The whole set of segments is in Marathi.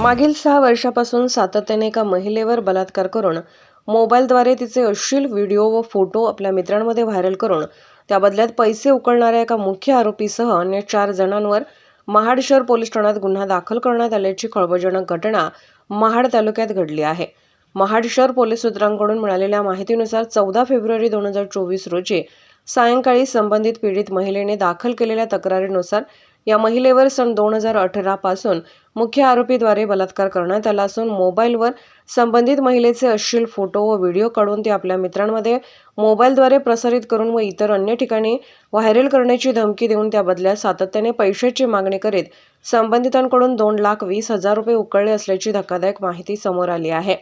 मागील सहा वर्षापासून सातत्याने एका महिलेवर बलात्कार करून मोबाईलद्वारे तिचे अश्लील व्हिडिओ व फोटो आपल्या मित्रांमध्ये व्हायरल करून त्या बदल्यात पैसे उकळणाऱ्या एका मुख्य आरोपीसह अन्य चार जणांवर महाड शहर पोलीस ठाण्यात गुन्हा दाखल करण्यात आल्याची खळबळजनक घटना महाड तालुक्यात घडली आहे. महाड शहर पोलीस सूत्रांकडून मिळालेल्या माहितीनुसार चौदा फेब्रुवारी दोन हजार चोवीस रोजी सायंकाळी संबंधित पीडित महिलेने दाखल केलेल्या तक्रारीनुसार या महिलेवर सन दोन हजार अठरापासून मुख्य आरोपीद्वारे बलात्कार करण्यात आला असून मोबाईलवर संबंधित महिलेचे अश्लील फोटो व व्हिडिओ काढून ते आपल्या मित्रांमध्ये मोबाईलद्वारे प्रसारित करून व इतर अन्य ठिकाणी व्हायरल करण्याची धमकी देऊन त्या बदल्यात सातत्याने पैशाची मागणी करीत संबंधितांकडून दोन लाख वीस हजार रुपये उकळले असल्याची धक्कादायक माहिती समोर आली आहे.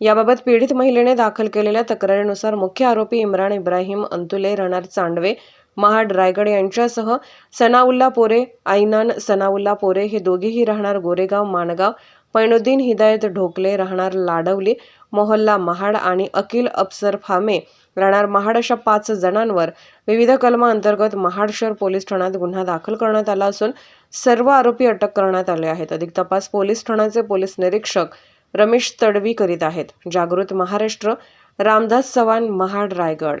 याबाबत पीडित महिलेने दाखल केलेल्या तक्रारीनुसार मुख्य आरोपी इम्रान इब्राहिम अंतुले राहणार चांडवे महाड रायगड यांच्यासह सनाउल्ला पोरे आईनान सनाउल्ला पोरे हे दोघेही राहणार गोरेगाव माणगाव पैनुद्दीन हिदायत ढोकले राहणार लाडवली मोहल्ला महाड आणि अकिल अफसर फामे राहणार महाड अशा पाच जणांवर विविध कलमांतर्गत महाड शहर पोलीस ठाण्यात गुन्हा दाखल करण्यात आला असून सर्व आरोपी अटक करण्यात आले आहेत. अधिक तपास पोलीस ठाण्याचे पोलीस निरीक्षक रमेश तडवी करीत आहेत. जागृत महाराष्ट्र रामदास चव्हाण महाड रायगड.